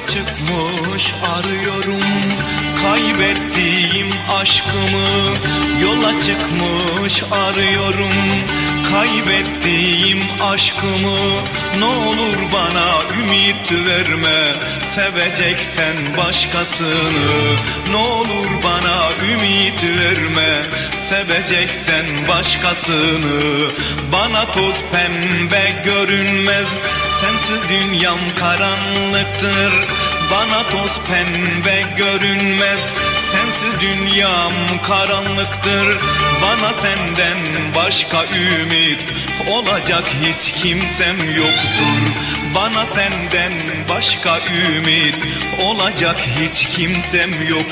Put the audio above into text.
çıkmış arıyorum. Kaybettiğim aşkımı. Yola çıkmış arıyorum. Kaybettiğim aşkımı. Ne olur bana ümit verme. Seveceksen başkasını. Ne olur bana ümit verme. Seveceksen başkasını. Bana toz pembe Sensiz dünyam karanlıktır. Bana toz pembe görünmez. Sensiz dünyam karanlıktır. Bana senden başka ümit Olacak hiç kimsem yoktur. Bana senden başka ümit Olacak hiç kimsem yok